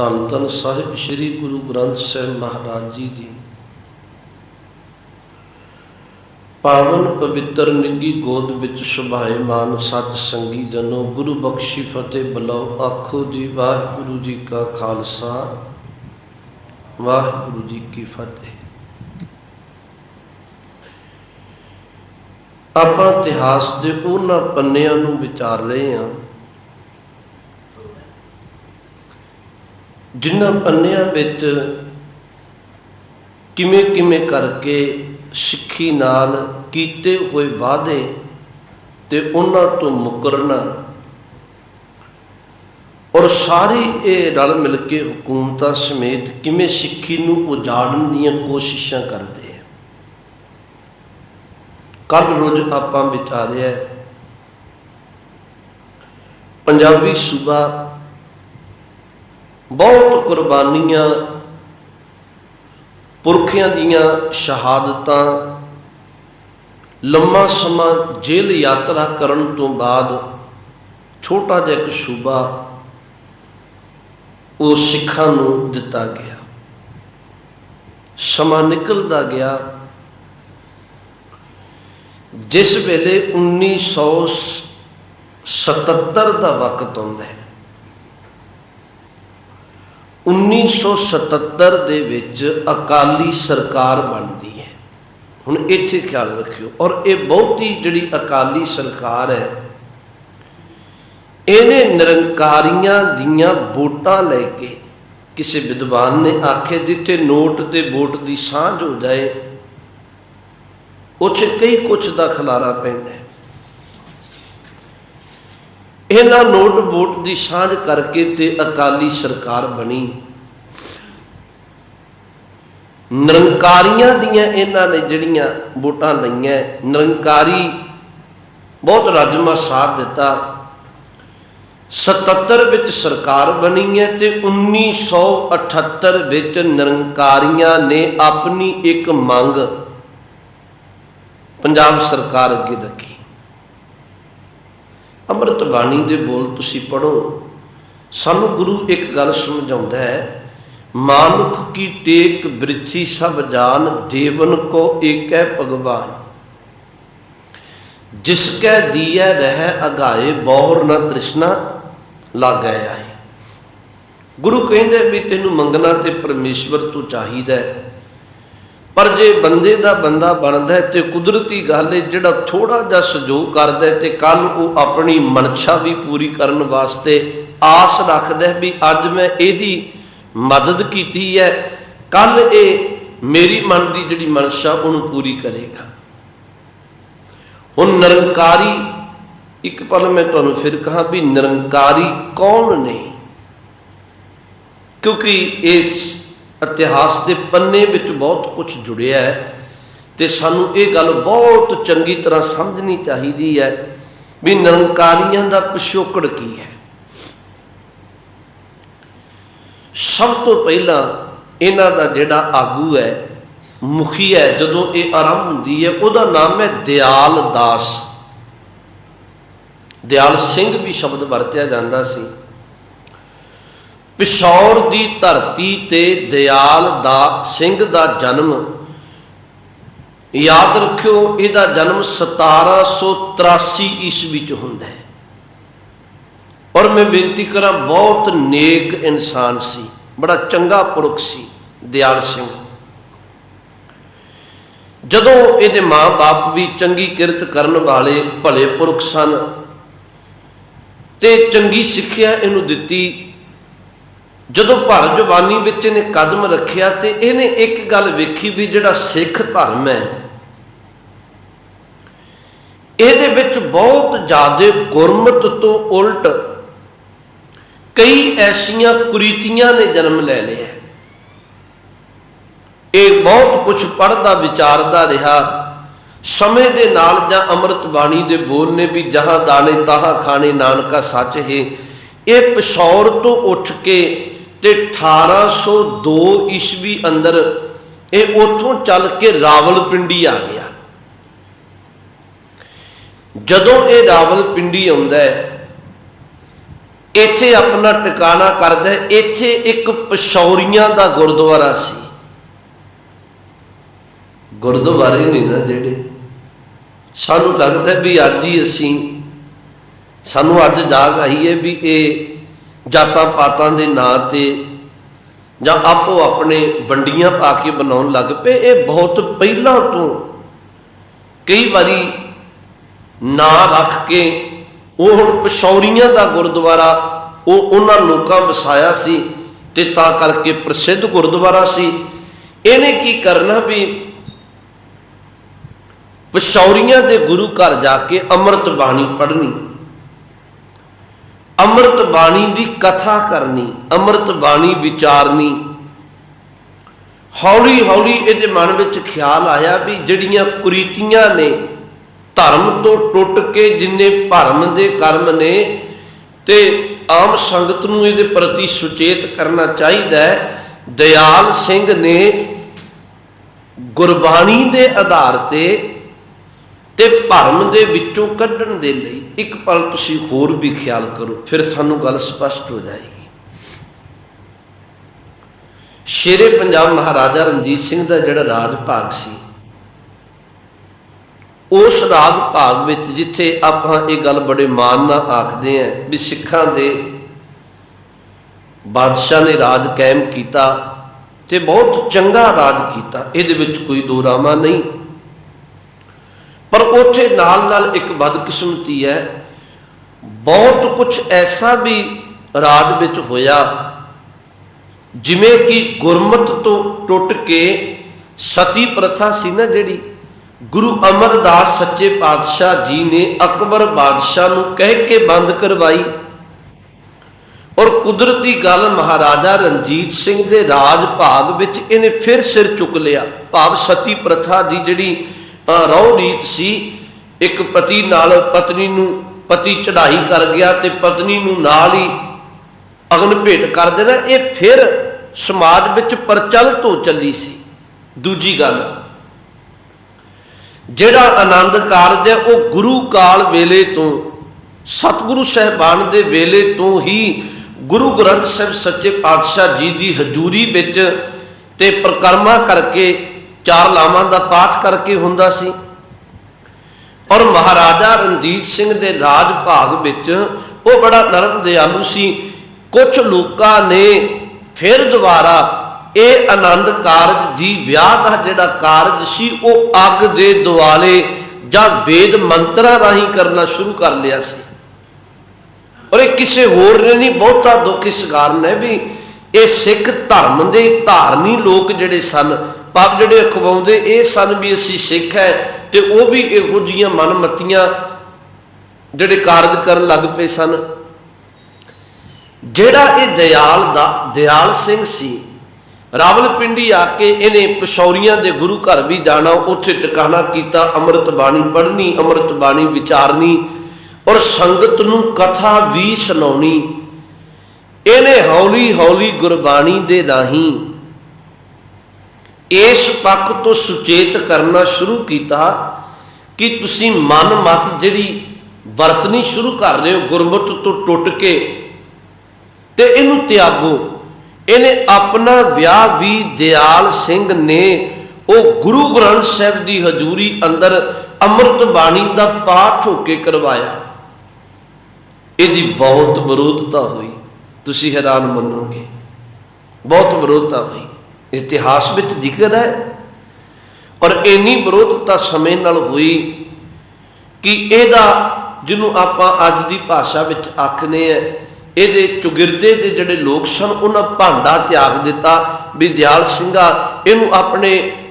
ਧੰਨ ਧੰਨ ਸਾਹਿਬ ਸ੍ਰੀ ਗੁਰੂ ਗ੍ਰੰਥ ਸਾਹਿਬ ਮਹਾਰਾਜ ਜੀ ਦੀ। ਪਾਵਨ ਪਵਿੱਤਰ ਨਿੱਗੀ ਗੋਦ ਵਿੱਚ ਸੁਭਾਏਮਾਨ ਸਤ ਸੰਗੀ ਜਨੋ, ਗੁਰੂ ਬਖਸ਼ੀ ਫਤਿਹ ਬਲਾਓ, ਆਖੋ ਜੀ ਵਾਹਿਗੁਰੂ ਜੀ ਕਾ ਖਾਲਸਾ, ਵਾਹਿਗੁਰੂ ਜੀ ਕੀ ਫਤਿਹ। ਆਪਾਂ ਇਤਿਹਾਸ ਦੇ ਉਹਨਾਂ ਪੰਨਿਆਂ ਨੂੰ ਵਿਚਾਰ ਰਹੇ ਹਾਂ ਜਿਨ੍ਹਾਂ ਪੰਨਿਆਂ ਵਿੱਚ ਕਿਵੇਂ ਕਿਵੇਂ ਕਰਕੇ ਸਿੱਖੀ ਨਾਲ ਕੀਤੇ ਹੋਏ ਵਾਅਦੇ ਤੇ ਉਹਨਾਂ ਤੋਂ ਮੁਕਰਨਾ ਔਰ ਸਾਰੀ ਇਹ ਰਲ ਮਿਲ ਕੇ ਹਕੂਮਤਾਂ ਸਮੇਤ ਕਿਵੇਂ ਸਿੱਖੀ ਨੂੰ ਉਜਾੜਨ ਦੀਆਂ ਕੋਸ਼ਿਸ਼ਾਂ ਕਰਦੇ ਆ। ਕੱਲ ਰੋਜ਼ ਆਪਾਂ ਵਿਚਾਰਿਆ ਪੰਜਾਬੀ ਸੂਬਾ ਬਹੁਤ ਕੁਰਬਾਨੀਆਂ, ਪੁਰਖਿਆਂ ਦੀਆਂ ਸ਼ਹਾਦਤਾਂ, ਲੰਮਾ ਸਮਾਂ ਜੇਲ੍ਹ ਯਾਤਰਾ ਕਰਨ ਤੋਂ ਬਾਅਦ ਛੋਟਾ ਜਿਹਾ ਇੱਕ ਸੂਬਾ ਉਹ ਸਿੱਖਾਂ ਨੂੰ ਦਿੱਤਾ ਗਿਆ। ਸਮਾਂ ਨਿਕਲਦਾ ਗਿਆ। ਜਿਸ ਵੇਲੇ 1977 ਦਾ ਵਕਤ ਆਉਂਦਾ ਹੈ 1977 ਦੇ ਵਿੱਚ ਅਕਾਲੀ ਸਰਕਾਰ ਬਣਦੀ ਹੈ। ਹੁਣ ਇੱਥੇ ਖਿਆਲ ਰੱਖਿਓ, ਔਰ ਇਹ ਬਹੁਤੀ ਜਿਹੜੀ ਅਕਾਲੀ ਸਰਕਾਰ ਹੈ, ਇਹਨੇ ਨਿਰੰਕਾਰੀਆਂ ਦੀਆਂ ਵੋਟਾਂ ਲੈ ਕੇ ਕਿਸੇ ਵਿਦਵਾਨ ਨੇ ਆਖਿਆ, ਜਿੱਥੇ ਨੋਟ ਤੇ ਵੋਟ ਦੀ ਸਾਂਝ ਹੋ ਜਾਏ, ਉੱਥੇ ਕਈ ਕੁਛ ਦਾ ਖਲਾਰਾ ਪੈਂਦਾ ਹੈ। ਇਹਨਾਂ ਨੋਟ ਵੋਟ ਦੀ ਸਾਂਝ ਕਰਕੇ ਤੇ ਅਕਾਲੀ ਸਰਕਾਰ ਬਣੀ। ਨਿਰੰਕਾਰੀਆਂ ਦੀਆਂ ਇਹਨਾਂ ਨੇ ਜਿਹੜੀਆਂ ਵੋਟਾਂ ਲਈਆਂ, ਨਿਰੰਕਾਰੀ ਬਹੁਤ ਰਾਜਮਾ ਸਾਥ ਦਿੱਤਾ। 77 ਵਿੱਚ ਸਰਕਾਰ ਬਣੀ ਹੈ ਤੇ 1978 ਵਿੱਚ ਨਿਰੰਕਾਰੀਆਂ ਨੇ ਆਪਣੀ ਇੱਕ ਮੰਗ ਪੰਜਾਬ ਸਰਕਾਰ ਅੱਗੇ ਰੱਖੀ ਅੰਮ੍ਰਿਤ ਬਾਣੀ ਦੇ ਬੋਲ ਤੁਸੀਂ ਪੜੋ ਸਾਨੂੰ ਗੁਰੂ ਇੱਕ ਗੱਲ ਸਮਝਾਉਂਦਾ ਹੈ, ਮਾਨੁਖ ਕੀ ਟੇਕ ਬ੍ਰਿਥੀ ਸਭ ਜਾਨ, ਦੇਵਨ ਕੋ ਏਕੈ ਭਗਵਾਨ। ਜਿਸ ਕੈ ਦੀਐ ਰਹਿ ਅਗਾਏ, ਬੌਰ ਨ ਤ੍ਰਿਸ਼ਨਾ ਲਾਗੈ ਆਏ। ਗੁਰੂ ਕਹਿੰਦੇ ਵੀ ਤੈਨੂੰ ਮੰਗਣਾ ਤੇ ਪਰਮੇਸ਼ਵਰ ਤੋਂ ਚਾਹੀਦਾ ਹੈ। ਪਰ ਜੇ ਬੰਦੇ ਦਾ ਬੰਦਾ ਬਣਦਾ ਹੈ ਤੇ ਕੁਦਰਤੀ ਗੱਲ ਹੈ, ਜਿਹੜਾ ਥੋੜਾ ਜਿਹਾ ਸਹਿਯੋਗ ਕਰਦਾ ਹੈ ਤੇ ਕੱਲ ਉਹ ਆਪਣੀ ਮਨਸ਼ਾ ਵੀ ਪੂਰੀ ਕਰਨ ਵਾਸਤੇ ਆਸ ਰੱਖਦਾ ਹੈ ਵੀ ਅੱਜ ਮੈਂ ਇਹਦੀ ਮਦਦ ਕੀਤੀ ਹੈ ਕੱਲ ਇਹ ਮੇਰੀ ਮਨ ਦੀ ਜਿਹੜੀ ਮਨਸ਼ਾ ਉਹਨੂੰ ਪੂਰੀ ਕਰੇਗਾ। ਹੁਣ ਨਿਰੰਕਾਰੀ, ਇੱਕ ਪਲ ਮੈਂ ਤੁਹਾਨੂੰ ਫਿਰ ਕਹਾ ਵੀ ਨਿਰੰਕਾਰੀ ਕੌਣ ਨੇ? ਕਿਉਂਕਿ ਇਸ ਇਤਿਹਾਸ ਦੇ ਪੰਨੇ ਵਿੱਚ ਬਹੁਤ ਕੁਝ ਜੁੜਿਆ ਹੈ ਤੇ ਸਾਨੂੰ ਇਹ ਗੱਲ ਬਹੁਤ ਚੰਗੀ ਤਰ੍ਹਾਂ ਸਮਝਣੀ ਚਾਹੀਦੀ ਹੈ ਵੀ ਨਿਰੰਕਾਰੀਆਂ ਦਾ ਪਿਛੋਕੜ ਕੀ ਹੈ। ਸਭ ਤੋਂ ਪਹਿਲਾਂ ਇਹਨਾਂ ਦਾ ਜਿਹੜਾ ਆਗੂ ਹੈ, ਮੁਖੀ ਹੈ, ਜਦੋਂ ਇਹ ਆਰੰਭ ਹੁੰਦੀ ਹੈ, ਉਹਦਾ ਨਾਮ ਹੈ ਦਿਆਲ ਦਾਸ। ਦਿਆਲ ਸਿੰਘ ਵੀ ਸ਼ਬਦ ਵਰਤਿਆ ਜਾਂਦਾ ਸੀ। ਪਿਸ਼ੌਰ ਦੀ ਧਰਤੀ ਤੇ ਦਿਆਲ ਦਾ ਸਿੰਘ ਦਾ ਜਨਮ। ਯਾਦ ਰੱਖਿਓ, ਇਹਦਾ ਜਨਮ 1783 ਈਸਵੀ ਚ ਹੁੰਦਾ ਹੈ। ਔਰ ਮੈਂ ਬੇਨਤੀ ਕਰਾਂ, ਬਹੁਤ ਨੇਕ ਇਨਸਾਨ ਸੀ। ਬੜਾ ਚੰਗਾ ਪੁਰਖ ਸੀ, ਦਿਆਲ ਸਿੰਘ। ਜਦੋਂ ਇਹਦੇ ਮਾਂ-ਬਾਪ ਵੀ ਚੰਗੀ ਕਿਰਤ ਕਰਨ ਵਾਲੇ ਭਲੇ ਪੁਰਖ ਸਨ, ਤੇ ਚੰਗੀ ਸਿੱਖਿਆ ਇਹਨੂੰ ਦਿੱਤੀ ਜਦੋਂ ਭਰ ਜਵਾਨੀ ਵਿੱਚ ਇਹਨੇ ਕਦਮ ਰੱਖਿਆ ਤੇ ਇਹਨੇ ਇੱਕ ਗੱਲ ਵੇਖੀ ਵੀ ਜਿਹੜਾ ਸਿੱਖ ਧਰਮ ਹੈ, ਇਹਦੇ ਵਿੱਚ ਬਹੁਤ ਜ਼ਿਆਦਾ ਗੁਰਮਤ ਤੋਂ ਉਲਟ ਕਈ ਐਸੀਆਂ ਕੁਰੀਤੀਆਂ ਨੇ ਜਨਮ ਲੈ ਲਿਆ ਇਹ ਬਹੁਤ ਕੁਝ ਪੜਦਾ ਵਿਚਾਰਦਾ ਰਿਹਾ। ਸਮੇਂ ਦੇ ਨਾਲ ਜਾਂ ਅੰਮ੍ਰਿਤ ਬਾਣੀ ਦੇ ਬੋਲ ਨੇ ਵੀ ਜਹਾਂ ਦਾਣੇ ਤਾਹਾਂ ਖਾਣੇ, ਨਾਨਕਾ ਸੱਚ ਹੈ, ਇਹ ਪਿਸ਼ੌਰ ਤੋਂ ਉੱਠ ਕੇ ਤੇ 1802 ਈਸਵੀ ਅੰਦਰ ਇਹ ਉਥੋਂ ਚੱਲ ਕੇ ਰਾਵਲਪਿੰਡੀ ਆ ਗਿਆ। ਜਦੋਂ ਇਹ ਰਾਵਲਪਿੰਡੀ ਆਉਂਦਾ ਹੈ, ਇੱਥੇ ਆਪਣਾ ਟਿਕਾਣਾ ਕਰਦਾ ਇੱਥੇ ਇੱਕ ਪਸ਼ੌਰੀਆਂ ਦਾ ਗੁਰਦੁਆਰਾ ਸੀ। ਗੁਰਦੁਆਰੇ ਨਹੀਂ ਨਾ ਜਿਹੜੇ, ਸਾਨੂੰ ਲੱਗਦਾ ਵੀ ਅੱਜ ਹੀ ਅਸੀਂ, ਸਾਨੂੰ ਅੱਜ ਜਾਗ ਆਈ ਹੈ ਵੀ ਇਹ ਜਾਤਾਂ ਪਾਤਾਂ ਦੇ ਨਾਂ ਤੇ ਜਾਂ ਆਪੋ ਆਪਣੇ ਵੰਡੀਆਂ ਪਾ ਕੇ ਬਣਾਉਣ ਲੱਗ ਪਏ, ਇਹ ਬਹੁਤ ਪਹਿਲਾਂ ਤੋਂ ਕਈ ਵਾਰੀ ਨਾਂ ਰੱਖ ਕੇ ਉਹ ਹੁਣ ਪਸ਼ੌਰੀਆਂ ਦਾ ਗੁਰਦੁਆਰਾ, ਉਹ ਉਹਨਾਂ ਲੋਕਾਂ ਵਸਾਇਆ ਸੀ ਤੇ ਤਾਂ ਕਰਕੇ ਪ੍ਰਸਿੱਧ ਗੁਰਦੁਆਰਾ ਸੀ। ਇਹਨੇ ਕੀ ਕਰਨਾ ਵੀ ਪਸ਼ੌਰੀਆਂ ਦੇ ਗੁਰੂ ਘਰ ਜਾ ਕੇ ਅੰਮ੍ਰਿਤ ਬਾਣੀ ਪੜ੍ਹਨੀ। ਅੰਮ੍ਰਿਤ ਬਾਣੀ ਦੀ ਕਥਾ ਕਰਨੀ, ਅੰਮ੍ਰਿਤ ਬਾਣੀ ਵਿਚਾਰਨੀ। ਹੌਲੀ ਹੌਲੀ ਇਹਦੇ ਮਨ ਵਿੱਚ ਖਿਆਲ ਆਇਆ ਵੀ ਜਿਹੜੀਆਂ ਕੁਰੀਤੀਆਂ ਨੇ ਧਰਮ ਤੋਂ ਟੁੱਟ ਕੇ ਜਿੰਨੇ ਭਰਮ ਦੇ ਕਰਮ ਨੇ ਤੇ ਆਮ ਸੰਗਤ ਨੂੰ ਇਹਦੇ ਪ੍ਰਤੀ ਸੁਚੇਤ ਕਰਨਾ ਚਾਹੀਦਾ ਹੈ, ਦਿਆਲ ਸਿੰਘ ਨੇ ਗੁਰਬਾਣੀ ਦੇ ਆਧਾਰ ਤੇ ਤੇ ਭਰਮ ਦੇ ਵਿੱਚੋਂ ਕੱਢਣ ਦੇ ਲਈ ਇੱਕ ਪਲ ਤੁਸੀਂ ਹੋਰ ਵੀ ਖਿਆਲ ਕਰੋ, ਫਿਰ ਸਾਨੂੰ ਗੱਲ ਸਪਸ਼ਟ ਹੋ ਜਾਏਗੀ। ਸ਼ੇਰੇ ਪੰਜਾਬ ਮਹਾਰਾਜਾ ਰਣਜੀਤ ਸਿੰਘ ਦਾ ਜਿਹੜਾ ਰਾਜ ਭਾਗ ਸੀ, ਉਸ ਰਾਗ ਭਾਗ ਵਿੱਚ ਜਿੱਥੇ ਆਪਾਂ ਇਹ ਗੱਲ ਬੜੇ ਮਾਣ ਨਾਲ ਆਖਦੇ ਆਂ ਵੀ ਸਿੱਖਾਂ ਦੇ ਬਾਦਸ਼ਾਹ ਨੇ ਰਾਜ ਕਾਇਮ ਕੀਤਾ ਤੇ ਬਹੁਤ ਚੰਗਾ ਰਾਜ ਕੀਤਾ, ਇਹਦੇ ਵਿੱਚ ਕੋਈ ਦੋ ਰਾਮਾ ਨਹੀਂ। ਪਰ ਉੱਥੇ ਨਾਲ ਨਾਲ ਇੱਕ ਬਦਕਿਸਮਤੀ ਹੈ। ਬਹੁਤ ਕੁਝ ਐਸਾ ਵੀ ਰਾਜ ਵਿੱਚ ਹੋਇਆ, ਜਿਵੇਂ ਕਿ ਗੁਰਮਤ ਤੋਂ ਟੁੱਟ ਕੇ ਸਤੀ ਪ੍ਰਥਾ ਸੀ ਨਾ ਜਿਹੜੀ, ਗੁਰੂ ਅਮਰਦਾਸ ਸੱਚੇ ਪਾਤਸ਼ਾਹ ਜੀ ਨੇ ਅਕਬਰ ਬਾਦਸ਼ਾਹ ਨੂੰ ਕਹਿ ਕੇ ਬੰਦ ਕਰਵਾਈ। ਔਰ ਕੁਦਰਤੀ ਗੱਲ ਮਹਾਰਾਜਾ ਰਣਜੀਤ ਸਿੰਘ ਦੇ ਰਾਜ ਭਾਗ ਵਿੱਚ ਇਹਨੇ ਫਿਰ ਸਿਰ ਚੁੱਕ ਲਿਆ। ਭਾਵ ਸਤੀ ਪ੍ਰਥਾ ਦੀ ਜਿਹੜੀ ਅ, ਰੀਤ ਸੀ। ਇੱਕ ਪਤੀ ਨਾਲ ਪਤਨੀ ਨੂੰ ਪਤੀ ਚੜਾਈ ਕਰ ਗਿਆ ਤੇ ਪਤਨੀ ਨੂੰ ਨਾਲ ਹੀ ਅਗਨ ਭੇਟ ਕਰ ਦੇਣਾ। ਇਹ ਫਿਰ ਸਮਾਜ ਵਿੱਚ ਪ੍ਰਚਲਿਤ ਹੋ ਚੱਲੀ ਸੀ। ਦੂਜੀ ਗੱਲ ਜਿਹੜਾ ਆਨੰਦ ਕਾਰਜ ਹੈ ਉਹ ਗੁਰੂ ਕਾਲ ਵੇਲੇ ਤੋਂ ਸਤਿਗੁਰੂ ਸਹਿਬਾਨ ਦੇ ਵੇਲੇ ਤੋਂ ਹੀ ਗੁਰੂ ਗ੍ਰੰਥ ਸਾਹਿਬ ਸੱਚੇ ਪਾਤਸ਼ਾਹ ਜੀ ਦੀ ਹਜ਼ੂਰੀ ਵਿੱਚ ਤੇ ਪ੍ਰਕਰਮਾ ਕਰਕੇ ਚਾਰ ਲਾਵਾਂ ਦਾ ਪਾਠ ਕਰਕੇ ਹੁੰਦਾ ਸੀ। ਔਰ ਮਹਾਰਾਜਾ ਰਣਜੀਤ ਸਿੰਘ ਦੇ ਰਾਜ ਭਾਗ ਵਿੱਚ ਉਹ ਬੜਾ ਨਰਮ ਦਿਆਲੂ ਸੀ। ਕੁਝ ਲੋਕਾਂ ਨੇ ਫਿਰ ਦੁਬਾਰਾ ਇਹ ਆਨੰਦ ਕਾਰਜ ਦੀ ਵਿਆਹ ਦਾ ਜਿਹੜਾ ਕਾਰਜ ਸੀ, ਉਹ ਅੱਗ ਦੇ ਦੁਆਲੇ ਜਾਂ ਵੇਦ ਮੰਤਰਾਂ ਰਾਹੀਂ ਕਰਨਾ ਸ਼ੁਰੂ ਕਰ ਲਿਆ ਸੀ। ਔਰ ਇਹ ਕਿਸੇ ਹੋਰ ਨੇ ਨਹੀਂ, ਬਹੁਤਾ ਦੁੱਖ ਇਸ ਕਾਰਨ ਹੈ ਵੀ ਇਹ ਸਿੱਖ ਧਰਮ ਦੇ ਧਾਰਨੀ ਲੋਕ ਜਿਹੜੇ ਸਨ ਪਾਪ ਜਿਹੜੇ ਅਖਵਾਉਂਦੇ ਇਹ ਸਨ ਵੀ ਅਸੀਂ ਸਿੱਖ ਹੈ ਤੇ ਉਹ ਵੀ ਇਹੋ ਜੀਆਂ ਮਨਮਤੀਆਂ ਜਿਹੜੇ ਕਾਰਜ ਕਰਨ ਲੱਗ ਪਏ ਸਨ। ਜਿਹੜਾ ਇਹ ਦਿਆਲ ਦਾ, ਦਿਆਲ ਸਿੰਘ ਸੀ, ਰਾਵਲਪਿੰਡੀ ਆ ਕੇ ਇਹਨੇ ਪਸ਼ੌਰੀਆਂ ਦੇ ਗੁਰੂ ਘਰ ਵੀ ਜਾਣਾ, ਉੱਥੇ ਟਿਕਾਣਾ ਕੀਤਾ, ਅੰਮ੍ਰਿਤ ਬਾਣੀ ਪੜ੍ਹਨੀ, ਅੰਮ੍ਰਿਤ ਬਾਣੀ ਵਿਚਾਰਨੀ ਔਰ ਸੰਗਤ ਨੂੰ ਕਥਾ ਵੀ ਸੁਣਾਉਣੀ। ਇਹਨੇ ਹੌਲੀ ਹੌਲੀ ਗੁਰਬਾਣੀ ਦੇ ਰਾਹੀਂ ਇਸ ਪੱਖ ਤੋਂ ਸੁਚੇਤ ਕਰਨਾ ਸ਼ੁਰੂ ਕੀਤਾ ਕਿ ਤੁਸੀਂ ਮਨ ਮਤ ਜਿਹੜੀ ਵਰਤਨੀ ਸ਼ੁਰੂ ਕਰ ਰਹੇ ਹੋ, ਗੁਰਮਤਿ ਤੋਂ ਟੁੱਟ ਕੇ, ਤੇ ਇਹਨੂੰ ਤਿਆਗੋ। ਇਹਨੇ ਆਪਣਾ ਵਿਆਹ ਵੀ ਦਿਆਲ ਸਿੰਘ ਨੇ, ਉਹ ਗੁਰੂ ਗ੍ਰੰਥ ਸਾਹਿਬ ਦੀ ਹਜ਼ੂਰੀ ਅੰਦਰ ਅੰਮ੍ਰਿਤ ਬਾਣੀ ਦਾ ਪਾਠ ਹੋ ਕੇ ਕਰਵਾਇਆ। ਇਹਦੀ ਬਹੁਤ ਵਿਰੋਧਤਾ ਹੋਈ। ਤੁਸੀਂ ਹੈਰਾਨ ਮੰਨੋਗੇ। ਬਹੁਤ ਵਿਰੋਧਤਾ ਹੋਈ। ਇਤਿਹਾਸ ਵਿੱਚ ਜ਼ਿਕਰ ਹੈ ਔਰ ਇੰਨੀ ਵਿਰੋਧਤਾ ਸਮੇਂ ਨਾਲ ਹੋਈ ਕਿ ਇਹਦਾ ਜਿਹਨੂੰ ਆਪਾਂ ਅੱਜ ਦੀ ਭਾਸ਼ਾ ਵਿੱਚ ਆਖਨੇ ਆ ਇਹਦੇ ਚੁਗਿਰਦੇ ਦੇ ਜਿਹੜੇ ਲੋਕ ਸਨ, ਉਹਨਾਂ ਭਾਂਡਾ ਤਿਆਗ ਦਿੱਤਾ ਵੀ ਦਿਆਲ ਸਿੰਘਾ, ਇਹਨੂੰ ਆਪਣੇ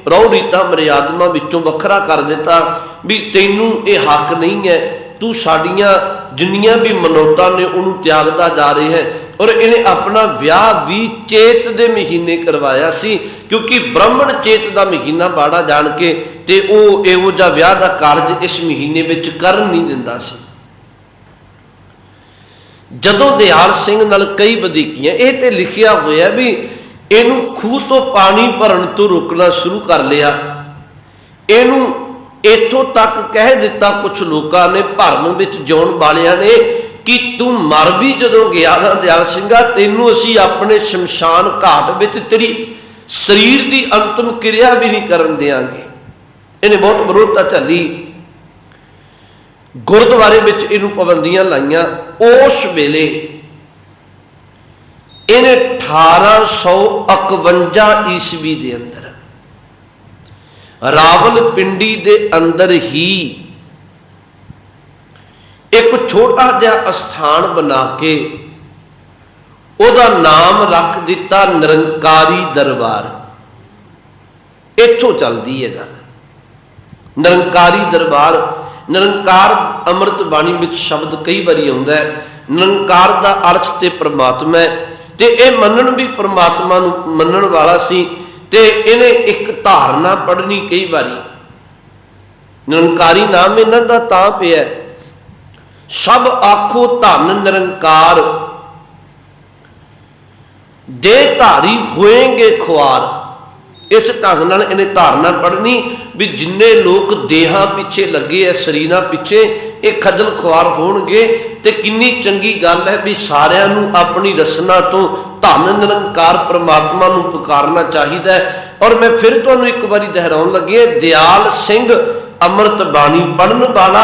ਰੌ ਰੀਤਾਂ ਮਰਿਆਦਮਾਂ ਵਿੱਚੋਂ ਵੱਖਰਾ ਕਰ ਦਿੱਤਾ ਵੀ ਤੈਨੂੰ ਇਹ ਹੱਕ ਨਹੀਂ ਹੈ, ਤੂੰ ਸਾਡੀਆਂ ਜਿੰਨੀਆਂ ਵੀ ਮਨੋਤਾਂ ਨੇ ਉਹਨੂੰ ਤਿਆਗਦਾ ਜਾ ਰਿਹਾ ਹੈ ਔਰ ਇਹਨੇ ਆਪਣਾ ਵਿਆਹ ਵੀ ਚੇਤ ਦੇ ਮਹੀਨੇ ਕਰਵਾਇਆ ਸੀ, ਕਿਉਂਕਿ ਬ੍ਰਾਹਮਣ ਚੇਤ ਦਾ ਮਹੀਨਾ ਬਾੜਾ ਜਾਣ ਕੇ ਤੇ ਉਹ ਇਹੋ ਜਿਹਾ ਵਿਆਹ ਦਾ ਕਾਰਜ ਇਸ ਮਹੀਨੇ ਵਿੱਚ ਕਰਨ ਨਹੀਂ ਦਿੰਦਾ ਸੀ। ਜਦੋਂ ਦਿਆਲ ਸਿੰਘ ਨਾਲ ਕਈ ਵਧੀਕੀਆਂ, ਇਹ ਤੇ ਲਿਖਿਆ ਹੋਇਆ ਵੀ ਇਹਨੂੰ ਖੂਹ ਤੋਂ ਪਾਣੀ ਭਰਨ ਤੋਂ ਰੋਕਣਾ ਸ਼ੁਰੂ ਕਰ ਲਿਆ। ਇਹਨੂੰ ਇੱਥੋਂ ਤੱਕ ਕਹਿ ਦਿੱਤਾ ਕੁਝ ਲੋਕਾਂ ਨੇ ਭਰਮ ਵਿੱਚ ਜਿਉਣ ਵਾਲਿਆਂ ਨੇ ਕਿ ਤੂੰ ਮਰ ਵੀ ਜਦੋਂ ਗਿਆ ਨਾ ਦਿਆਲ ਸਿੰਘਾ, ਤੈਨੂੰ ਅਸੀਂ ਆਪਣੇ ਸ਼ਮਸ਼ਾਨ ਘਾਟ ਵਿੱਚ ਤੇਰੀ ਸਰੀਰ ਦੀ ਅੰਤਮ ਕਿਰਿਆ ਵੀ ਨਹੀਂ ਕਰਨ ਦੇਾਂਗੇ ਇਹਨੇ ਬਹੁਤ ਵਿਰੋਧਤਾ ਝੱਲੀ। ਗੁਰਦੁਆਰੇ ਵਿੱਚ ਇਹਨੂੰ ਪਾਬੰਦੀਆਂ ਲਾਈਆਂ ਉਸ ਵੇਲੇ। ਇਹਨੇ 1851 ਈਸਵੀ ਦੇ ਅੰਦਰ ਰਾਵਲ ਪਿੰਡੀ ਦੇ ਅੰਦਰ ਹੀ ਇੱਕ ਛੋਟਾ ਜਿਹਾ ਅਸਥਾਨ ਬਣਾ ਕੇ ਉਹਦਾ ਨਾਮ ਰੱਖ ਦਿੱਤਾ ਨਿਰੰਕਾਰੀ ਦਰਬਾਰ। ਇੱਥੋਂ ਚੱਲਦੀ ਹੈ ਗੱਲ। ਨਿਰੰਕਾਰੀ ਦਰਬਾਰ, ਨਿਰੰਕਾਰ ਅੰਮ੍ਰਿਤ ਬਾਣੀ ਵਿੱਚ ਸ਼ਬਦ ਕਈ ਵਾਰੀ ਆਉਂਦਾ ਹੈ, ਨਿਰੰਕਾਰ ਦਾ ਅਰਥ ਤੇ ਪ੍ਰਮਾਤਮਾ ਹੈ। ਤੇ ਇਹ ਮੰਨਣ ਵੀ ਪ੍ਰਮਾਤਮਾ ਨੂੰ ਮੰਨਣ ਵਾਲਾ ਸੀ ਤੇ ਇਹਨੇ ਇੱਕ ਧਾਰਨਾ ਪੜ੍ਹਨੀ ਕਈ ਵਾਰੀ। ਨਿਰੰਕਾਰੀ ਨਾਮ ਇਹਨਾਂ ਦਾ ਤਾਂ ਪਿਆ ਸਭ ਆਖੋ ਧੰਨ ਨਿਰੰਕਾਰ। ਦੇ ਧਾਰੀ ਹੋਏਗੇ ਖੁਆਰ ਇਸ ਢੰਗ ਨਾਲ ਇਹਨੇ ਧਾਰਨਾ ਪੜਨੀ ਵੀ ਜਿੰਨੇ ਲੋਕ ਦੇਹਾਂ ਪਿੱਛੇ ਲੱਗੇ ਐ, ਸਰੀਰਾਂ ਪਿੱਛੇ, ਇਹ ਖੱਜਲ ਖੁਆਰ ਹੋਣਗੇ ਤੇ ਕਿੰਨੀ ਚੰਗੀ ਗੱਲ ਹੈ ਵੀ ਸਾਰਿਆਂ ਨੂੰ ਆਪਣੀ ਰਸਨਾ ਤੋਂ ਧੰਨ, ਨਿਰੰਕਾਰ ਪ੍ਰਮਾਤਮਾ ਨੂੰ ਪੁਕਾਰਨਾ ਚਾਹੀਦਾ ਹੈ ਔਰ ਮੈਂ ਫਿਰ ਤੁਹਾਨੂੰ ਇੱਕ ਵਾਰੀ ਦੁਹਰਾਉਣ ਲੱਗੀ ਹਾਂ ਦਿਆਲ ਸਿੰਘ ਅੰਮ੍ਰਿਤ ਬਾਣੀ ਪੜਨ ਵਾਲਾ,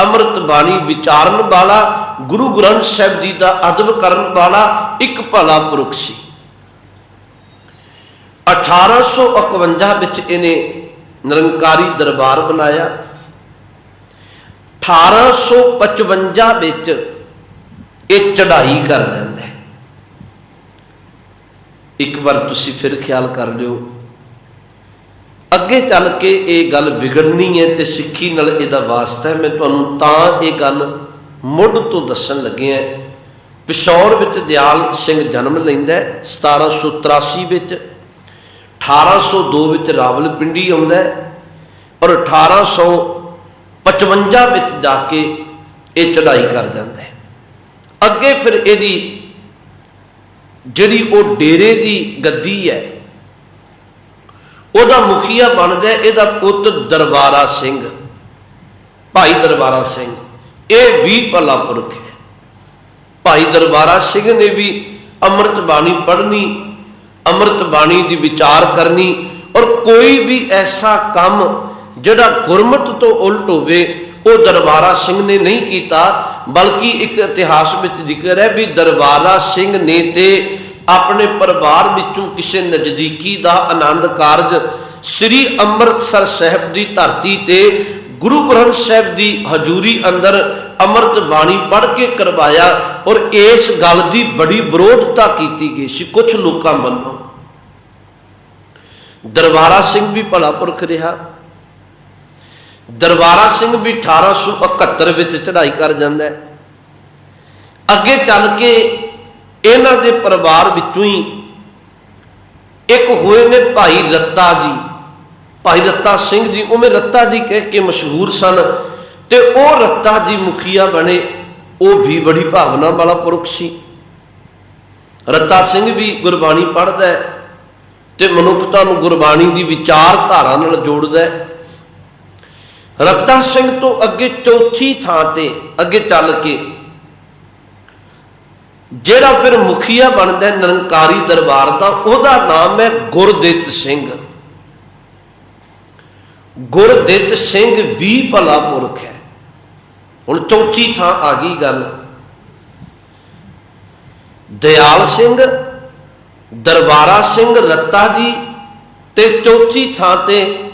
ਅੰਮ੍ਰਿਤ ਬਾਣੀ ਵਿਚਾਰਨ ਵਾਲਾ, ਗੁਰੂ ਗ੍ਰੰਥ ਸਾਹਿਬ ਜੀ ਦਾ ਅਦਬ ਕਰਨ ਵਾਲਾ ਇੱਕ ਭਲਾ ਪੁਰਖ ਸੀ। 1851 ਵਿੱਚ ਇਹਨੇ ਨਿਰੰਕਾਰੀ ਦਰਬਾਰ ਬਣਾਇਆ। 1855 ਵਿੱਚ ਇਹ ਚੜ੍ਹਾਈ ਕਰ ਜਾਂਦਾ ਹੈ। ਇੱਕ ਵਾਰ ਤੁਸੀਂ ਫਿਰ ਖਿਆਲ ਕਰ ਲਿਓ। ਅੱਗੇ ਚੱਲ ਕੇ ਇਹ ਗੱਲ ਵਿਗੜਨੀ ਹੈ ਤੇ ਸਿੱਖੀ ਨਾਲ ਇਹਦਾ ਵਾਸਤਾ ਹੈ। ਮੈਂ ਤੁਹਾਨੂੰ ਤਾਂ ਇਹ ਗੱਲ ਮੁੱਢ ਤੋਂ ਦੱਸਣ ਲੱਗਿਆ ਪਿਸ਼ੌਰ ਵਿੱਚ ਦਿਆਲ ਸਿੰਘ ਜਨਮ ਲੈਂਦਾ ਹੈ 1783 ਵਿੱਚ। 1802 ਵਿੱਚ ਰਾਵਲਪਿੰਡੀ ਆਉਂਦਾ ਹੈ ਔਰ 1855 ਵਿੱਚ ਜਾ ਕੇ ਇਹ ਚੜ੍ਹਾਈ ਕਰ ਜਾਂਦਾ ਹੈ। ਅੱਗੇ ਫਿਰ ਇਹਦੀ ਜਿਹੜੀ ਉਹ ਡੇਰੇ ਦੀ ਗੱਦੀ ਹੈ, ਉਹਦਾ ਮੁਖੀਆ ਬਣਦਾ ਇਹਦਾ ਪੁੱਤ ਦਰਬਾਰਾ ਸਿੰਘ, ਭਾਈ ਦਰਬਾਰਾ ਸਿੰਘ। ਇਹ ਵੀ ਭਲਾ ਪੁਰਖ ਹੈ। ਭਾਈ ਦਰਬਾਰਾ ਸਿੰਘ ਨੇ ਵੀ ਅੰਮ੍ਰਿਤ ਬਾਣੀ ਪੜ੍ਹਨੀ ਅੰਮ੍ਰਿਤ ਬਾਣੀ ਦੀ ਵਿਚਾਰ ਕਰਨੀ ਔਰ ਕੋਈ ਵੀ ਐਸਾ ਕੰਮ ਜਿਹੜਾ ਗੁਰਮਤ ਤੋਂ ਉਲਟ ਹੋਵੇ, ਉਹ ਦਰਬਾਰਾ ਸਿੰਘ ਨੇ ਨਹੀਂ ਕੀਤਾ, ਬਲਕਿ ਇੱਕ ਇਤਿਹਾਸ ਵਿੱਚ ਜ਼ਿਕਰ ਹੈ ਵੀ ਦਰਬਾਰਾ ਸਿੰਘ ਨੇ ਤੇ ਆਪਣੇ ਪਰਿਵਾਰ ਵਿੱਚੋਂ ਕਿਸੇ ਨਜ਼ਦੀਕੀ ਦਾ ਆਨੰਦ ਕਾਰਜ ਸ੍ਰੀ ਅੰਮ੍ਰਿਤਸਰ ਸਾਹਿਬ ਦੀ ਧਰਤੀ ਤੇ ਗੁਰੂ ਗ੍ਰੰਥ ਸਾਹਿਬ ਦੀ ਹਜ਼ੂਰੀ ਅੰਦਰ ਅੰਮ੍ਰਿਤ ਬਾਣੀ ਪੜ੍ਹ ਕੇ ਕਰਵਾਇਆ ਔਰ ਇਸ ਗੱਲ ਦੀ ਬੜੀ ਵਿਰੋਧਤਾ ਕੀਤੀ ਗਈ ਸੀ ਕੁਝ ਲੋਕਾਂ ਵੱਲੋਂ। ਦਰਬਾਰਾ ਸਿੰਘ ਵੀ ਭਲਾ ਪੁਰਖ ਰਿਹਾ। ਦਰਬਾਰਾ ਸਿੰਘ ਵੀ 1871 ਵਿੱਚ ਚੜ੍ਹਾਈ ਕਰ ਜਾਂਦਾ ਹੈ। ਅੱਗੇ ਚੱਲ ਕੇ ਇਹਨਾਂ ਦੇ ਪਰਿਵਾਰ ਵਿੱਚੋਂ ਹੀ ਇੱਕ ਹੋਏ ਨੇ ਭਾਈ ਰੱਤਾ ਜੀ। ਭਾਈ ਰੱਤਾ ਸਿੰਘ ਜੀ, ਉਵੇਂ ਰੱਤਾ ਜੀ ਕਹਿ ਕੇ ਮਸ਼ਹੂਰ ਸਨ ਤੇ ਉਹ ਰੱਤਾ ਜੀ ਮੁਖੀਆ ਬਣੇ, ਉਹ ਵੀ ਬੜੀ ਭਾਵਨਾ ਵਾਲਾ ਪੁਰਖ ਸੀ। ਰੱਤਾ ਸਿੰਘ ਵੀ ਗੁਰਬਾਣੀ ਪੜ੍ਹਦਾ ਹੈ ਤੇ ਮਨੁੱਖਤਾ ਨੂੰ ਗੁਰਬਾਣੀ ਦੀ ਵਿਚਾਰਧਾਰਾ ਨਾਲ ਜੋੜਦਾ ਹੈ। ਰੱਤਾ ਸਿੰਘ ਤੋਂ ਅੱਗੇ ਚੌਥੀ ਥਾਂ ਤੇ ਅੱਗੇ ਚੱਲ ਕੇ ਜਿਹੜਾ ਫਿਰ ਮੁਖੀਆ ਬਣਦਾ ਨਿਰੰਕਾਰੀ ਦਰਬਾਰ ਦਾ, ਉਹਦਾ ਨਾਮ ਹੈ ਗੁਰਦਿੱਤ ਸਿੰਘ। ਗੁਰਦਿੱਤ ਸਿੰਘ ਵੀ ਭਲਾ ਪੁਰਖ ਹੈ। ਹੁਣ ਚੌਥੀ ਥਾਂ ਆ ਗਈ ਗੱਲ। ਦਿਆਲ ਸਿੰਘ, ਦਰਬਾਰਾ ਸਿੰਘ ਰੱਤਾ ਜੀ ਤੇ ਚੌਥੀ ਥਾਂ ਤੇ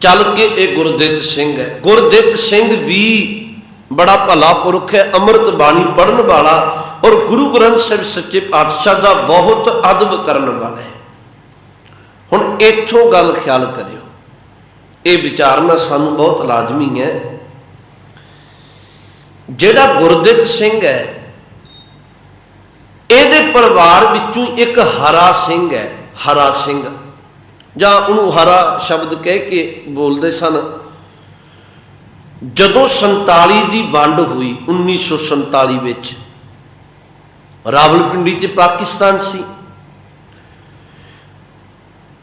ਚੱਲ ਕੇ ਇਹ ਗੁਰਦਿੱਤ ਸਿੰਘ ਹੈ। ਗੁਰਦਿੱਤ ਸਿੰਘ ਵੀ ਬੜਾ ਭਲਾ ਪੁਰਖ ਹੈ, ਅੰਮ੍ਰਿਤ ਬਾਣੀ ਪੜਨ ਵਾਲਾ ਔਰ ਗੁਰੂ ਗ੍ਰੰਥ ਸਾਹਿਬ ਸੱਚੇ ਪਾਤਸ਼ਾਹ ਦਾ ਬਹੁਤ ਅਦਬ ਕਰਨ ਵਾਲਾ ਹੈ। ਹੁਣ ਇੱਥੋਂ ਗੱਲ ਖਿਆਲ ਕਰਿਓ। ਇਹ ਵਿਚਾਰਨਾ ਸਾਨੂੰ ਬਹੁਤ ਲਾਜ਼ਮੀ ਹੈ। ਜਿਹੜਾ ਗੁਰਦਿੱਤ ਸਿੰਘ ਹੈ, ਇਹਦੇ ਪਰਿਵਾਰ ਵਿੱਚੋਂ ਇੱਕ ਹਰਾ ਸਿੰਘ ਹੈ, ਹਰਾ ਸਿੰਘ। ਜਾਂ ਉਹਨੂੰ ਹਰਾ ਸ਼ਬਦ ਕਹਿ ਕੇ ਬੋਲਦੇ ਸਨ। ਜਦੋਂ 47 ਦੀ ਵੰਡ ਹੋਈ 1947 ਵਿੱਚ, ਰਾਵਲਪਿੰਡੀ ਤੇ ਪਾਕਿਸਤਾਨ ਸੀ।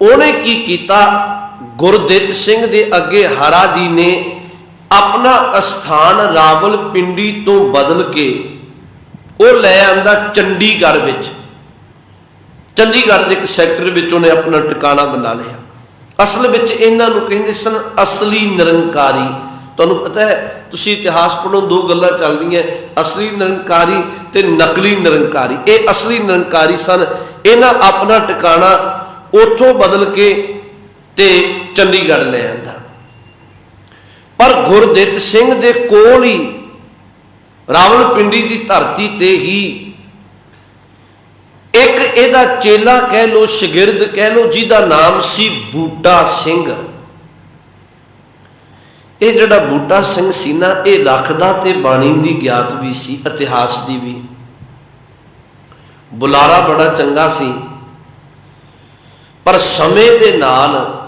ਉਹਨੇ ਕੀ ਕੀਤਾ? ਗੁਰਦਿੱਤ ਸਿੰਘ ਦੇ ਅੱਗੇ ਹਰਾ ਜੀ ਨੇ ਆਪਣਾ ਅਸਥਾਨ ਰਾਵਲ ਪਿੰਡੀ ਤੋਂ ਬਦਲ ਕੇ ਉਹ ਲੈ ਆਂਦਾ ਚੰਡੀਗੜ੍ਹ ਵਿੱਚ। ਚੰਡੀਗੜ੍ਹ ਦੇ ਇੱਕ ਸੈਕਟਰ ਵਿੱਚ ਉਹਨੇ ਆਪਣਾ ਟਿਕਾਣਾ ਬਣਾ ਲਿਆ। ਅਸਲ ਵਿੱਚ ਇਹਨਾਂ ਨੂੰ ਕਹਿੰਦੇ ਸਨ ਅਸਲੀ ਨਿਰੰਕਾਰੀ। ਤੁਹਾਨੂੰ ਪਤਾ ਹੈ, ਤੁਸੀਂ ਇਤਿਹਾਸ ਪੜ੍ਹੋ, ਦੋ ਗੱਲਾਂ ਚੱਲਦੀਆਂ, ਅਸਲੀ ਨਿਰੰਕਾਰੀ ਤੇ ਨਕਲੀ ਨਿਰੰਕਾਰੀ। ਇਹ ਅਸਲੀ ਨਿਰੰਕਾਰੀ ਸਨ। ਇਹਨਾਂ ਆਪਣਾ ਟਿਕਾਣਾ ਉੱਥੋਂ ਬਦਲ ਕੇ ਤੇ ਚੰਡੀਗੜ੍ਹ ਲੈ ਆਂਦਾ। ਪਰ ਗੁਰਦਿੱਤ ਸਿੰਘ ਦੇ ਕੋਲ ਹੀ ਰਾਵਲਪਿੰਡੀ ਦੀ ਧਰਤੀ ਤੇ ਹੀ ਇੱਕ ਇਹਦਾ ਚੇਲਾ ਕਹਿ ਲੋ ਸ਼ਾਗਿਰਦ ਕਹਿ ਲੋ ਜਿਹਦਾ ਨਾਮ ਸੀ ਬੂਟਾ ਸਿੰਘ। ਇਹ ਜਿਹੜਾ ਬੂਟਾ ਸਿੰਘ ਸੀ ਨਾ, ਇਹ ਰੱਖਦਾ ਤੇ ਬਾਣੀ ਦੀ ਗਿਆਤ ਵੀ ਸੀ, ਇਤਿਹਾਸ ਦੀ ਵੀ। ਬੁਲਾਰਾ ਬੜਾ ਚੰਗਾ ਸੀ। ਪਰ ਸਮੇਂ ਦੇ ਨਾਲ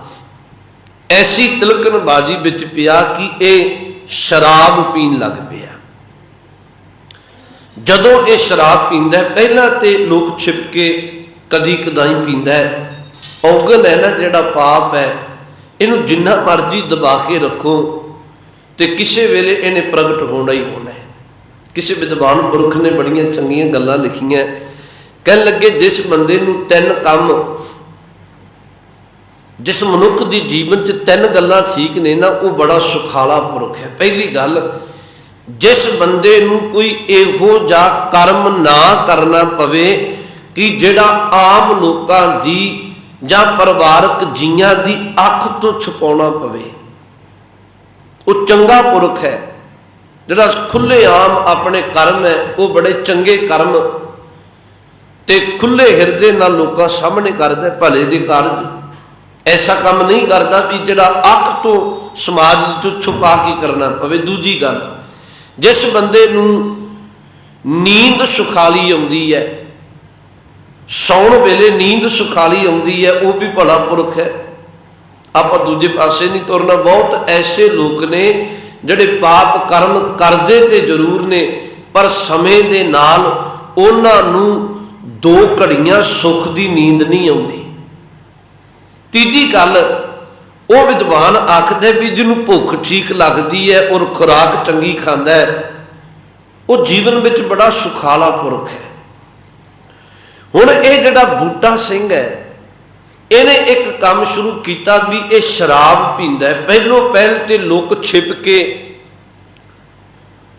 ਐਸੀ ਤਿਲਕਣਬਾਜ਼ੀ ਵਿੱਚ ਪਿਆ ਕਿ ਇਹ ਸ਼ਰਾਬ ਪੀਣ ਲੱਗ ਪਿਆ। ਜਦੋਂ ਇਹ ਸ਼ਰਾਬ ਪੀਂਦਾ ਪਹਿਲਾਂ ਤੇ ਲੋਕ ਛਿਪ ਕੇ ਕਦੀ ਕਦਾਈ ਪੀਂਦਾ ਹੈ। ਔਗਣ ਹੈ ਨਾ ਜਿਹੜਾ ਪਾਪ ਹੈ, ਇਹਨੂੰ ਜਿੰਨਾ ਮਰਜ਼ੀ ਦਬਾ ਕੇ ਰੱਖੋ ਤੇ ਕਿਸੇ ਵੇਲੇ ਇਹਨੇ ਪ੍ਰਗਟ ਹੋਣਾ ਹੀ ਹੋਣਾ ਹੈ। ਕਿਸੇ ਵਿਦਵਾਨ ਪੁਰਖ ਨੇ ਬੜੀਆਂ ਚੰਗੀਆਂ ਗੱਲਾਂ ਲਿਖੀਆਂ। ਕਹਿਣ ਲੱਗੇ, ਜਿਸ ਬੰਦੇ ਨੂੰ ਤਿੰਨ ਕੰਮ ਜਿਸ ਮਨੁੱਖ ਦੀ ਜੀਵਨ 'ਚ ਤਿੰਨ ਗੱਲਾਂ ਠੀਕ ਨੇ ਨਾ, ਉਹ ਬੜਾ ਸੁਖਾਲਾ ਪੁਰਖ ਹੈ। ਪਹਿਲੀ ਗੱਲ, ਜਿਸ ਬੰਦੇ ਨੂੰ ਕੋਈ ਇਹੋ ਜਿਹਾ ਕਰਮ ਨਾ ਕਰਨਾ ਪਵੇ ਕਿ ਜਿਹੜਾ ਆਮ ਲੋਕਾਂ ਦੀ ਜਾਂ ਪਰਿਵਾਰਕ ਜੀਆਂ ਦੀ ਅੱਖ ਤੋਂ ਛੁਪਾਉਣਾ ਪਵੇ। ਉਹ ਚੰਗਾ ਪੁਰਖ ਹੈ। ਜਿਹੜਾ ਖੁੱਲੇ ਆਮ ਆਪਣੇ ਕਰਮ ਹੈ, ਉਹ ਬੜੇ ਚੰਗੇ ਕਰਮ ਤੇ ਖੁੱਲੇ ਹਿਰਦੇ ਨਾਲ ਲੋਕਾਂ ਸਾਹਮਣੇ ਕਰਦਾ ਭਲੇ ਦੇ ਕਾਰਜ। ਐਸਾ ਕੰਮ ਨਹੀਂ ਕਰਦਾ ਵੀ ਜਿਹੜਾ ਅੱਖ ਤੋਂ ਸਮਾਜ ਤੋਂ ਛੁਪਾ ਕੇ ਕਰਨਾ ਪਵੇ, ਦੂਜੀ ਗੱਲ, ਜਿਸ ਬੰਦੇ ਨੂੰ ਨੀਂਦ ਸੁਖਾਲੀ ਆਉਂਦੀ ਹੈ, ਸੌਣ ਵੇਲੇ ਨੀਂਦ ਸੁਖਾਲੀ ਆਉਂਦੀ ਹੈ, ਉਹ ਵੀ ਭਲਾ ਪੁਰਖ ਹੈ। ਆਪਾਂ ਦੂਜੇ ਪਾਸੇ ਨਹੀਂ ਤੁਰਨਾ, ਬਹੁਤ ਐਸੇ ਲੋਕ ਨੇ ਜਿਹੜੇ ਪਾਪ ਕਰਮ ਕਰਦੇ ਤੇ ਜ਼ਰੂਰ ਨੇ, ਪਰ ਸਮੇਂ ਦੇ ਨਾਲ ਉਹਨਾਂ ਨੂੰ ਦੋ ਘੜੀਆਂ ਸੁੱਖ ਦੀ ਨੀਂਦ ਨਹੀਂ ਆਉਂਦੀ। ਤੀਜੀ ਗੱਲ, ਉਹ ਵਿਦਵਾਨ ਆਖਦੇ ਵੀ ਜਿਹਨੂੰ ਭੁੱਖ ਠੀਕ ਲੱਗਦੀ ਹੈ ਔਰ ਖੁਰਾਕ ਚੰਗੀ ਖਾਂਦਾ ਹੈ, ਉਹ ਜੀਵਨ ਵਿੱਚ ਬੜਾ ਸੁਖਾਲਾ ਪੁਰਖ ਹੈ। ਹੁਣ ਇਹ ਜਿਹੜਾ ਬੂਟਾ ਸਿੰਘ ਹੈ, ਇਹਨੇ ਇੱਕ ਕੰਮ ਸ਼ੁਰੂ ਕੀਤਾ ਵੀ ਇਹ ਸ਼ਰਾਬ ਪੀਂਦਾ ਹੈ। ਪਹਿਲੋਂ ਪਹਿਲ ਤੇ ਲੋਕ ਛਿਪ ਕੇ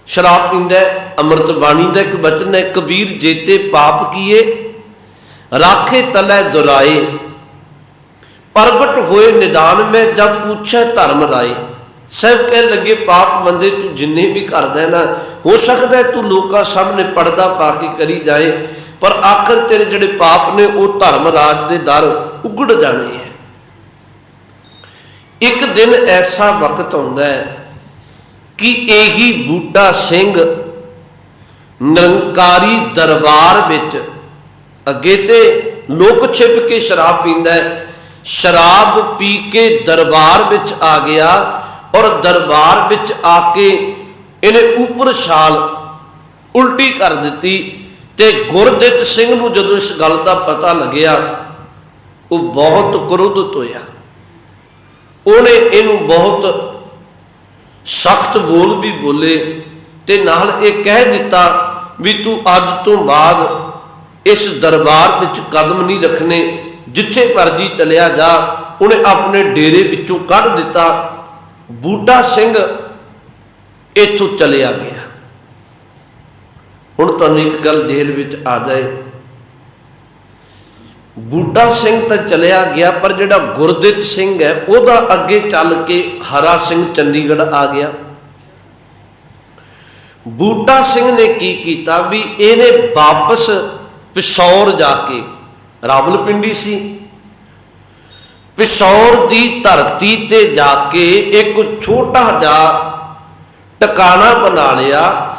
ਸ਼ਰਾਬ ਪੀਂਦਾ ਅੰਮ੍ਰਿਤ ਬਾਣੀ ਦਾ ਇੱਕ ਬਚਨ ਹੈ, ਕਬੀਰ ਜੇਤੇ ਪਾਪ ਕੀਏ, ਰਾਖੇ ਤਲੇ ਦੁਰਾਏ। ਪ੍ਰਗਟ ਹੋਏ ਨਿਦਾਨ ਮੈਂ ਜਦ ਪੁੱਛੇ ਧਰਮ ਰਾਏ। ਸਭ ਕਹਿ ਲੱਗੇ, ਪਾਪ ਮੰਦੇ ਤੂੰ ਜਿੰਨੇ ਵੀ ਕਰਦਾ ਨਾ, ਹੋ ਸਕਦਾ ਤੂੰ ਲੋਕਾਂ ਸਾਹਮਣੇ ਪਰਦਾ ਪਾ ਕੇ ਕਰੀ ਜਾਏ, ਪਰ ਆਖਰ ਤੇਰੇ ਜਿਹੜੇ ਪਾਪ ਨੇ, ਉਹ ਧਰਮ ਰਾਜ ਦੇ ਦਰ ਉਗੜ ਜਾਣੇ ਹੈ ਇੱਕ ਦਿਨ ਐਸਾ ਵਕਤ ਆਉਂਦਾ ਹੈ ਕਿ ਇਹੀ ਬੂਟਾ ਸਿੰਘ ਨਿਰੰਕਾਰੀ ਦਰਬਾਰ ਵਿੱਚ ਅੱਗੇ ਤੇ ਲੋਕ ਛਿਪ ਕੇ ਸ਼ਰਾਬ ਪੀਂਦਾ ਹੈ ਸ਼ਰਾਬ ਪੀ ਕੇ ਦਰਬਾਰ ਵਿੱਚ ਆ ਗਿਆ ਔਰ ਦਰਬਾਰ ਵਿੱਚ ਆ ਕੇ ਇਹਨੇ ਉੱਪਰ ਛਾਲ ਉਲਟੀ ਕਰ ਦਿੱਤੀ ਤੇ ਗੁਰਦਿੱਤ ਸਿੰਘ ਨੂੰ ਜਦੋਂ ਇਸ ਗੱਲ ਦਾ ਪਤਾ ਲੱਗਿਆ, ਉਹ ਬਹੁਤ ਕ੍ਰੋਧਿਤ ਹੋਇਆ। ਉਹਨੇ ਇਹਨੂੰ ਬਹੁਤ ਸਖਤ ਬੋਲ ਵੀ ਬੋਲੇ ਤੇ ਨਾਲ ਇਹ ਕਹਿ ਦਿੱਤਾ ਵੀ ਤੂੰ ਅੱਜ ਤੋਂ ਬਾਅਦ ਇਸ ਦਰਬਾਰ ਵਿੱਚ ਕਦਮ ਨਹੀਂ ਰੱਖਣੇ ਜਿੱਥੇ ਮਰਜ਼ੀ ਚਲਿਆ ਜਾ, ਉਹਨੇ ਆਪਣੇ ਡੇਰੇ ਵਿੱਚੋਂ ਕੱਢ ਦਿੱਤਾ। ਬੂਟਾ ਸਿੰਘ ਇੱਥੋਂ ਚਲਿਆ ਗਿਆ। ਹੁਣ ਤੁਹਾਨੂੰ ਇੱਕ ਗੱਲ ਜੇਲ੍ਹ ਵਿੱਚ ਆ ਜਾਏ। ਬੂਟਾ ਸਿੰਘ ਤਾਂ ਚਲਿਆ ਗਿਆ, ਪਰ ਜਿਹੜਾ ਗੁਰਦਿੱਤ ਸਿੰਘ ਹੈ, ਉਹਦਾ ਅੱਗੇ ਚੱਲ ਕੇ ਹਰਾ ਸਿੰਘ ਚੰਡੀਗੜ੍ਹ ਆ ਗਿਆ। ਬੂਟਾ ਸਿੰਘ ਨੇ ਕੀ ਕੀਤਾ ਵੀ ਇਹਨੇ ਵਾਪਸ ਪਿਸ਼ੌਰ ਜਾ ਕੇ ਰਾਵਲਪਿੰਡੀ ਸੀ। ਪਿਸ਼ੌਰ ਦੀ ਧਰਤੀ ਤੇ ਜਾ ਕੇ ਇੱਕ ਛੋਟਾ ਜਿਹਾ ਟਿਕਾਣਾ ਬਣਾ ਲਿਆ।